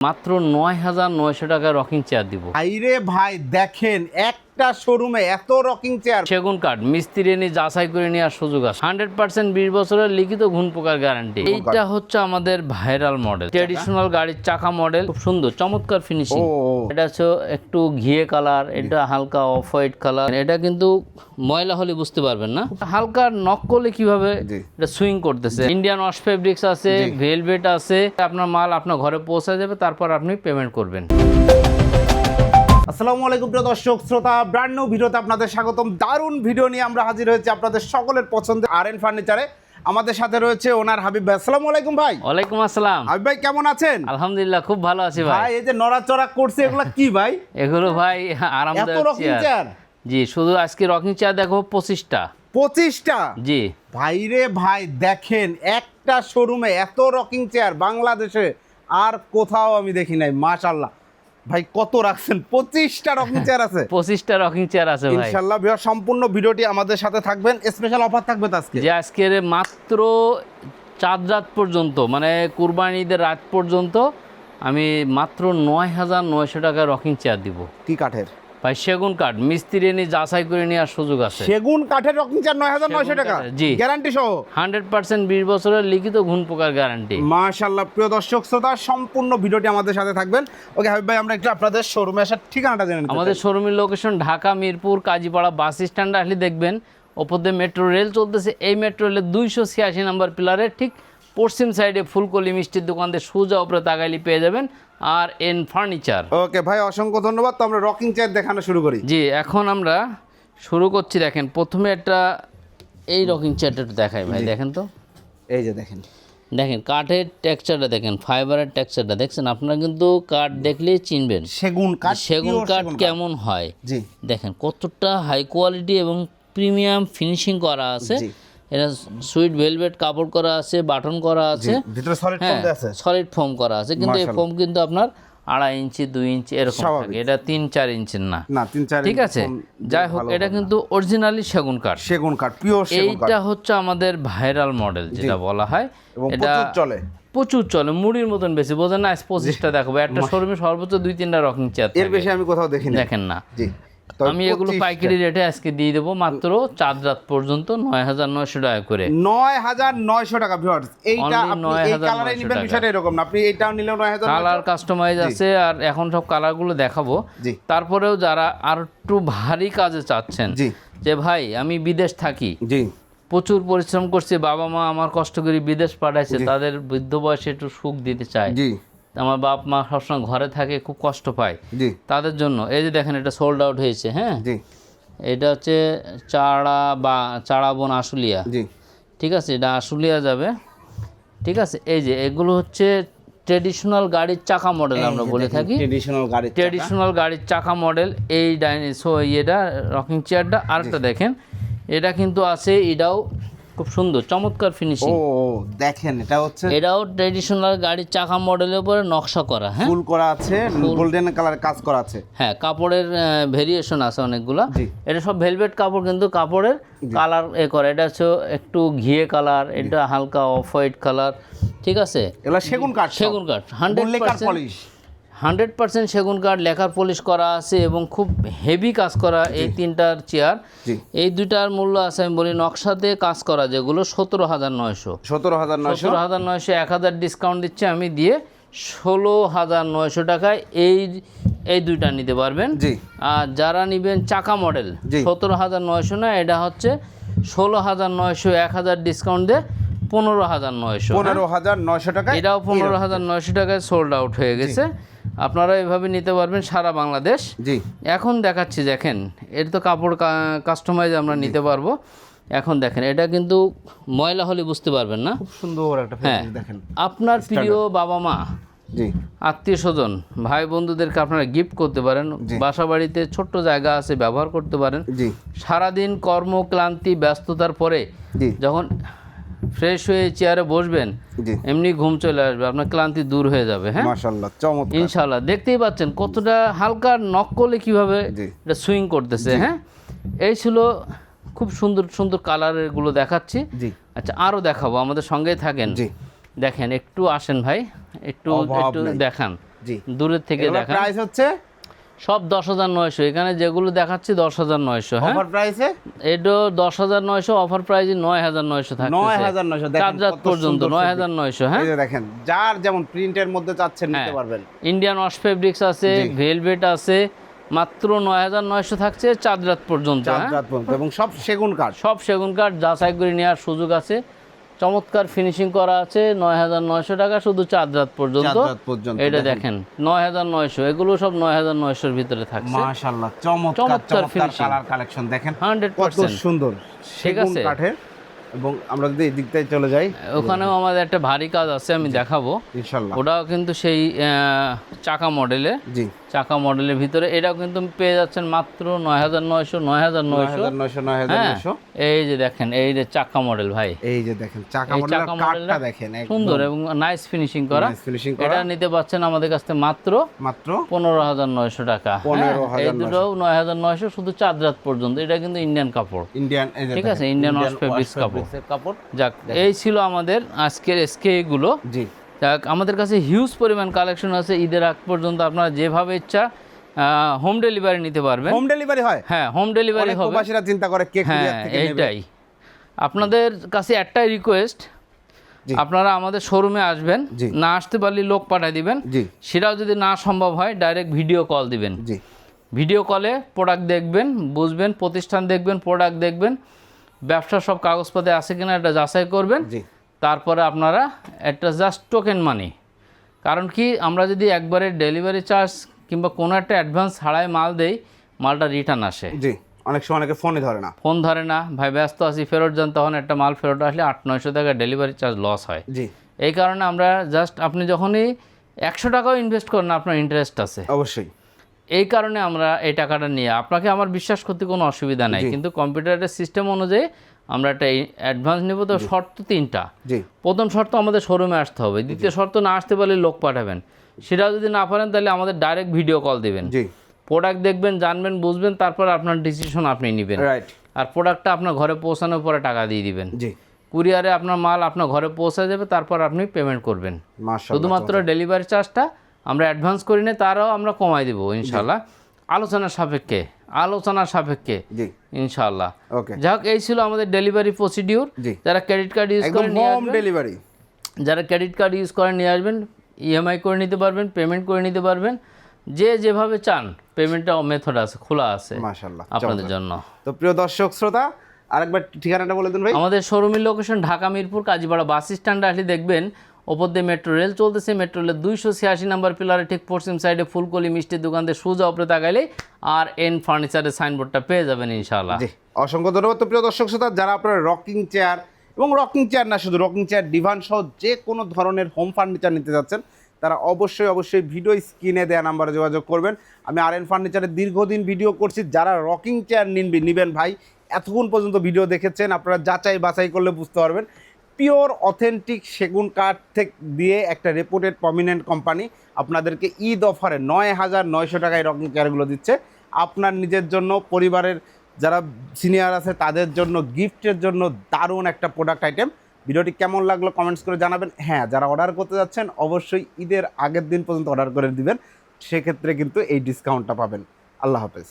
মাত্র নয় হাজার নয়শো টাকা রকিং চেয়ার দিব। আইরে ভাই দেখেন একটা শোরুমে এত রকিং চেয়ার সেগুন কাঠ মিস্ত্রি এনে যাচাই করে নেওয়ার সুযোগ আছে। হান্ড্রেড পার্সেন্ট বিশ বছরের লিখিত ঘুণ পোকার গ্যারান্টি এইটা হচ্ছে আমাদের ভাইরাল মডেল ট্রেডিশনাল গাড়ির চাকা মডেল খুব সুন্দর চমৎকার ফিনিশিং। এটা হচ্ছে একটু ঘিয়ে কালার এটা হালকা অফ হোয়াইট কালার এটা কিন্তু ময়লা হলে বুঝতে পারবেন না। হালকা নক করলে কীভাবে এটা সুইং করতেছে। ইন্ডিয়ান ওয়াশ ফেব্রিক্স আছে ভেলভেট আছে আপনার মাল আপনার ঘরে পৌঁছে যাবে তারপর আপনি পেমেন্ট করবেন। আসসালামু আলাইকুম প্রিয় দর্শক শ্রোতা ব্র্যান্ড নিউ ভিডিওতে আপনাদের স্বাগতম। দারুণ ভিডিও নিয়ে আমরা হাজির হয়েছি আপনাদের সকলের পছন্দের আর এন ফার্নিচারে আমাদের সাথে রয়েছে ওনার হাবিব ভাই। আসসালামু আলাইকুম ভাই। ওয়ালাইকুম আসসালাম। হাবিব ভাই কেমন আছেন? আলহামদুলিল্লাহ খুব ভালো আছি ভাই। ভাই এই যে নড়াচড়া করছে এগুলো কি ভাই? এগুলো ভাই এত আরামদায়ক রকিং চেয়ার চেয়ার জি শুধু আজকে রকিং চেয়ার দেখো পঁচিশটা। পঁচিশটা? জি। ভাইরে ভাই দেখেন একটা শোরুমে এত রকিং চেয়ার বাংলাদেশে আর কোথাও আমি দেখি নাই মাশাল্লাহ ভাই কত রাখছেন? পঁচিশটা রকিং চেয়ার আছে। পঁচিশটা রকিং চেয়ার আছে ভাই। ইনশাল্লাহ বিহার সম্পূর্ণ ভিডিওটি আমাদের সাথে থাকবেন। স্পেশাল অফার থাকবে তো আজকে? যে আজকের মাত্র চাঁদ রাত পর্যন্ত মানে কুরবানি ঈদের রাত পর্যন্ত আমি মাত্র নয় হাজার নয়শো টাকা রকিং চেয়ার দিব। কি কাঠের? ভাই সেগুন কাঠ মিস্ত্রি এনে যাচাই করে নেওয়ার সুযোগ আছে। সেগুন কাঠের রকিং চেয়ার নয় হাজার নয়শো টাকা। জি। গ্যারান্টি সহ? হান্ড্রেড পার্সেন্ট বিশ বছরের লিখিত ঘুণ পোকার গ্যারান্টি। মাশাল্লাহ প্রিয় দর্শক শ্রোতা সম্পূর্ণ ভিডিওটি আমাদের সাথে থাকবেন। ওকে হাবিব ভাই আমরা একটু আপনাদের শোরুমে আসার ঠিকানাটা জেনে আমাদের শোরুমের লোকেশন ঢাকা মিরপুর কাজীপাড়া বাস স্ট্যান্ডে আসলে দেখবেন। ওপর দিয়ে মেট্রো রেল চলতেছে। এই মেট্রো রেলের দুইশো ছিয়াশি নাম্বার পিলারের ঠিক পশ্চিম সাইডে ফুলকলি মিষ্টির দোকান দিয়ে সোজা উপরে তাকাইলি পেয়ে যাবেন আর এন ফার্নিচার। ওকে ভাই অসংখ্য ধন্যবাদ। তো আমরা রকিং চেয়ার দেখানো শুরু করি। জি এখন আমরা শুরু করছি দেখেন প্রথমে একটা এই রকিং চেয়ারটা একটু দেখাই ভাই দেখেন তো। এই যে দেখেন। দেখেন কাঠের টেক্সচারটা দেখেন ফাইবারের টেক্সচারটা দেখছেন? আপনারা কিন্তু কাঠ দেখলেই চিনবেন। সেগুন কাঠ সেগুন কাঠ কেমন হয়। জি। দেখেন কতটা হাই কোয়ালিটি এবং প্রিমিয়াম ফিনিশিং করা আছে। এটা সুইট ভেলভেট কাপড় করা আছে বাটন করা আছে। ভিতরে সলিড হ্যাঁ ফোম আছে। সলিড ফোম করা আছে কিন্তু এই। ফোম কিন্তু আপনার আড়াই ইঞ্চি দুই ইঞ্চি এরকম থাকে। এটা তিন চার ইঞ্চির না। না তিন চার ঠিক আছে? যাই হোক এটা কিন্তু অরিজিনালি সেগুন কাঠ। সেগুন কাঠ পিওর সেগুন কাঠ। এইটা হচ্ছে আমাদের ভাইরাল মডেল যেটা বলা হয়। এটা প্রচুর চলে। প্রচুর চলে মুড়ির মতন বেশি বোঝেন না পঁচিশটা দেখাবো একটা শোরুমে সর্বোচ্চ দুই তিনটা রকম চেয়ারের বেশি আমি কোথাও দেখিনি। দেখেন না। জি। আমি এগুলো পাইকারি রেটে আজকে দিয়ে দেবো মাত্র চাঁদ রাত পর্যন্ত নয় হাজার নয়শো টাকা করে। নয় হাজার নয়শো টাকা ভিউয়ার্স এইটা Only আপনি 9,900 এই কালারে নেবেন বিষয়টা এরকম না। আপনি এইটাও নিলেও নয় হাজার কালার কাস্টমাইজ আছে আর এখন সব কালারগুলো দেখাবো। তারপরেও যারা আর একটু ভারী কাজে চাচ্ছেন যে ভাই আমি বিদেশ থাকি। জি। প্রচুর পরিশ্রম করছি বাবা মা আমার কষ্ট করে বিদেশ পাঠাইছে তাদের বৃদ্ধ বয়সে একটু সুখ দিতে চায়। আমার বাপ মা সবসময় ঘরে থাকে খুব কষ্ট পায়। তাদের জন্য এই যে দেখেন এটা সোল্ড আউট হয়েছে হ্যাঁ? এটা হচ্ছে চাড়া বা চাড়া বন আশুলিয়া। ঠিক আছে এটা আশুলিয়া যাবে। ঠিক আছে এই যে এগুলো হচ্ছে ট্রেডিশনাল গাড়ির চাকা মডেল আমরা বলে থাকি। ট্রেডিশনাল গাড়ি ট্রেডিশনাল গাড়ির চাকা মডেল এই ডাইনি সো ইয়েটা রকিং চেয়ারটা আরেকটা দেখেন এটা কিন্তু আছে এটাও খুব সুন্দর চমৎকার ফিনিশিং ও, দেখেন এটা হচ্ছে এটাও ট্রেডিশনাল গাড়ির চাকা মডেলের উপরে নকশা করা হ্যাঁ? ফুল করা আছে গোল্ডেন কালার কাজ করা আছে। হ্যাঁ কাপড়ের ভেরিয়েশন আছে অনেকগুলা। এটা সব ভেলভেট কাপড় কিন্তু কাপড়ের কালার এ করে। এটা হচ্ছে একটু ঘিয়ে কালার এটা হালকা অফ হোয়াইট কালার ঠিক আছে? এগুলো সেগুন কাঠ সেগুন কাঠ হান্ড্রেড পলিশ হান্ড্রেড পার্সেন্ট সেগুন কাঠ লেখার পলিশ করা আছে এবং খুব হেভি কাজ করা এই তিনটার চেয়ার। এই দুইটার মূল্য আছে আমি বলি নকশাতে কাজ করা যেগুলো সতেরো হাজার নয়শো। সতেরো হাজার নয়শো? সতেরো হাজার নয়শো এক হাজার ডিসকাউন্ট দিচ্ছে আমি দিয়ে ষোলো হাজার নয়শো টাকায় এই এই দুইটা নিতে পারবেন। জি। আর যারা নেবেন চাকা মডেল সতেরো হাজার নয়শো না এটা হচ্ছে ষোলো হাজার নয়শো এক হাজার ডিসকাউন্ট দিয়ে পনেরো হাজার নয়শো পনেরো হাজার নয়শো টাকা এটাও পনেরো হাজার নয়শো টাকায় সোল্ড আউট হয়ে গেছে। আপনারা এভাবে নিতে পারবেন সারা বাংলাদেশ। জি। এখন দেখাচ্ছি দেখেন এর তো কাপড় কাস্টমাইজ আমরা নিতে পারব। এখন দেখেন এটা কিন্তু ময়লা হলে বুঝতে পারবেন না। খুব সুন্দর একটা হ্যাঁ। দেখেন। আপনার প্রিয় বাবা মা জি। আত্মীয় স্বজন ভাই বন্ধুদেরকে আপনারা গিফট করতে পারেন। বাসা বাড়িতে ছোট্ট জায়গা আছে ব্যবহার করতে পারেন। জি। সারাদিন কর্মক্লান্তি ব্যস্ততার পরে যখন ফ্রেশ হয়ে চেয়ারে বসবেন এমনি ঘুম চলে আসবে আপনার ক্লান্তি দূর হয়ে যাবে হ্যাঁ? মাশাল্লাহ চমৎকার। ইনশাল্লাহ দেখতেই পাচ্ছেন কতটা হালকা নক করলে কীভাবে এটা সুইং করতেছে হ্যাঁ? এই ছিল খুব সুন্দর সুন্দর কালারেরগুলো দেখাচ্ছি। জি। আচ্ছা আরও দেখাবো আমাদের সঙ্গেই থাকেন। জি। দেখেন একটু আসেন ভাই একটু একটু দেখান। জি। দূরের থেকে দেখান। প্রাইস হচ্ছে সব দশ হাজার নয়শো। এখানে যেগুলো দেখাচ্ছি দশ হাজার নয়শো হ্যাঁ? অফার প্রাইসে এটা দশ হাজার নয়শো অফার প্রাইস নয় হাজার নয়শো থাকে নয় হাজার নয়শো চার রাত পর্যন্ত নয় হাজার নয়শো হ্যাঁ? দেখেন যার যেমন প্রিন্টের মধ্যে চাচ্ছেন নিতে হ্যাঁ। পারবেন। ইন্ডিয়ান ওয়াশ ফেব্রিক্স আছে। ভেলভেট আছে মাত্র নয় হাজার নয়শো থাকছে চার রাত হ্যাঁ? রাত পর্যন্ত এবং সব সেগুন কাঠ। সব সেগুন কাঠ যাচাই করে নেওয়ার সুযোগ আছে। চমৎকার ফিনিশিং করা আছে নয় হাজার নয়শো টাকা শুধু চার রাত পর্যন্ত। চার পর্যন্ত এটা দেখেন। নয় হাজার নয়শো এগুলো সব নয় হাজার নয়শোর ভিতরে থাকছে। মাশাআল্লাহ চমৎকার কালার কালেকশন দেখেন। Hundred percent. সুন্দর ঠিক আছে। কাঠের এবং আমরা যদি এই দিকটায় চলে যাই। ওখানেও আমাদের একটা ভারী কাজ আছে আমি দেখাবো। ইনশাল্লাহ ওটাও কিন্তু সেই চাকা মডেলে জি। চাকা মডেলের ভিতরে। এটাও কিন্তু পেয়ে যাচ্ছেন মাত্র নয় হাজার নয়শো নয় হাজার নয় নয়শো নয়শো নয় হাজার হ্যাঁ নয়শো এই যে দেখেন এই যে চাকা মডেল ভাই। এই যে দেখেন চাকা মডেলটা দেখেন সুন্দর এবং নাইস ফিনিশিং করা। ফিনিশিং এটা নিতে পাচ্ছেন আমাদের কাছ থেকে মাত্র মাত্র পনেরো হাজার নয়শো টাকা। হ্যাঁ, 15,900 এই দুটো নয় হাজার নয়শো শুধু চার রাত পর্যন্ত। এটা কিন্তু ইন্ডিয়ান কাপড়। ইন্ডিয়ান এই যে ঠিক আছে, ইন্ডিয়ান fabrics wash কাপড়। কাপড়। যাক এই ছিল আমাদের আজকের এসকে গুলো। জি। যাক আমাদের কাছে হিউজ পরিমাণ কালেকশন আছে ঈদের আগ পর্যন্ত আপনারা যেভাবে ইচ্ছা হোম ডেলিভারি নিতে পারবেন। হোম ডেলিভারি হয়? হ্যাঁ হোম ডেলিভারি হবে। প্রবাসীরা চিন্তা করে কে হ্যাঁ এইটাই। আপনাদের কাছে একটাই রিকোয়েস্ট আপনারা আমাদের শোরুমে আসবেন। না আসতে পারলে লোক পাঠিয়ে দিবেন। জি। সেটাও যদি না সম্ভব হয় ডাইরেক্ট ভিডিও কল দিবেন। জি। ভিডিও কলে প্রোডাক্ট দেখবেন বুঝবেন প্রতিষ্ঠান দেখবেন প্রোডাক্ট দেখবেন ব্যবসার সব কাগজপত্রে আছে কিনা এটা যাচাই করবেন। জি। তারপরে আপনারা একটা জাস্ট টোকেন মানি কারণ কি আমরা যদি একবারে ডেলিভারি চার্জ কিংবা কোনো একটা অ্যাডভান্স ছাড়াই মাল দেই মালটা রিটার্ন আসে। জি অনেক সময় অনেকে ফোনে ধরে না। ফোন ধরে না। ভাই ব্যস্ত আছি ফেরত যান তখন একটা মাল ফেরত আসলে আট নয়শো টাকা ডেলিভারি চার্জ লস হয়। জি। এই কারণে আমরা জাস্ট আপনি যখনই একশো টাকাও ইনভেস্ট করেন আপনার ইন্টারেস্ট আছে। অবশ্যই। এই কারণে আমরা এই টাকাটা নিয়ে আপনাকে আমার বিশ্বাস করতে কোনো অসুবিধা নাই। কিন্তু কম্পিউটারের সিস্টেম অনুযায়ী আমরা একটা অ্যাডভান্স নেব তো শর্ত তিনটা। প্রথম শর্ত আমাদের শোরুমে আসতে হবে। দ্বিতীয় শর্ত না আসতে পারলে লোক পাঠাবেন। সেটাও যদি না পারেন তাহলে আমাদের ডাইরেক্ট ভিডিও কল দিবেন। প্রোডাক্ট দেখবেন জানবেন বুঝবেন তারপর আপনার ডিসিশন আপনি নেবেন। আর প্রোডাক্টটা আপনার ঘরে পৌঁছানোর পরে টাকা দিয়ে দিবেন। কুরিয়ারে আপনার মাল আপনার ঘরে পৌঁছে যাবে তারপর আপনি পেমেন্ট করবেন। শুধুমাত্র ডেলিভারি চার্জটা আমরা অ্যাডভান্স করি না তারাও আমরা কমাই দেবো ইনশাল্লাহ আলোচনার সাপেক্ষে আলোচনার সাপেক্ষে জি। ইনশাল্লাহ ওকে। যাক এই ছিল আমাদের ডেলিভারি প্রসিডিউর। যারা ক্রেডিট কার্ড ইউজ একদম করে নিয়ে হোম আসবেন ডেলিভারি যারা ক্রেডিট কার্ড ইউজ করে নিয়ে আসবেন ইএমআই করে নিতে পারবেন পেমেন্ট করে নিতে পারবেন যে যেভাবে চান পেমেন্টটা মেথড আছে খোলা আছে মাশাআল্লাহ আপনাদের জন্য। তো প্রিয় দর্শক শ্রোতা আরেকবার ঠিকানাটা বলে দিন ভাই। আমাদের শোরুমের লোকেশন ঢাকা মিরপুর কাজীপাড়া বাস স্ট্যান্ডে আসলে দেখবেন ওপর দিয়ে মেট্রো রেল চলতেছে। মেট্রো রেলের দুইশো ছিয়াশি নাম্বার পিলারে ঠিক পশ্চিম সাইডে ফুলকলি মিষ্টির দোকান দিয়ে সোজা উপরে তাকাইলে আর এন ফার্নিচারের সাইনবোর্ডটা পেয়ে যাবেন ইনশাআল্লাহ। জি, অসংখ্য ধন্যবাদ। তো প্রিয় দর্শক শ্রোতা, যারা আপনারা রকিং চেয়ার এবং রকিং চেয়ার না, শুধু রকিং চেয়ার, ডিভান সহ যে কোনো ধরনের হোম ফার্নিচার নিতে যাচ্ছেন, তারা অবশ্যই অবশ্যই ভিডিও স্ক্রিনে দেওয়া নাম্বারে যোগাযোগ করবেন। আমি আর এন ফার্নিচারের দীর্ঘদিন ভিডিও করছি। যারা রকিং চেয়ার নিনবি নিবেন ভাই, এতক্ষণ পর্যন্ত ভিডিও দেখেছেন, আপনারা যাচাই বাছাই করলে বুঝতে পারবেন। পিওর, অথেন্টিক সেগুন কাঠ থেকে, দিয়ে একটা রেপুটেড প্রমিনেন্ট কোম্পানি আপনাদেরকে ঈদ অফারে নয় হাজার নয়শো টাকায় রকিং চেয়ারগুলো দিচ্ছে। আপনার নিজের জন্য, পরিবারের যারা সিনিয়র আছে তাদের জন্য গিফটের জন্য দারুণ একটা প্রোডাক্ট আইটেম ভিডিওটি কেমন লাগল কমেন্টস করে জানাবেন। হ্যাঁ যারা অর্ডার করতে যাচ্ছেন, অবশ্যই ঈদের আগের দিন পর্যন্ত অর্ডার করে দিবেন। সেক্ষেত্রে কিন্তু এই ডিসকাউন্টটা পাবেন। আল্লাহ হাফেজ।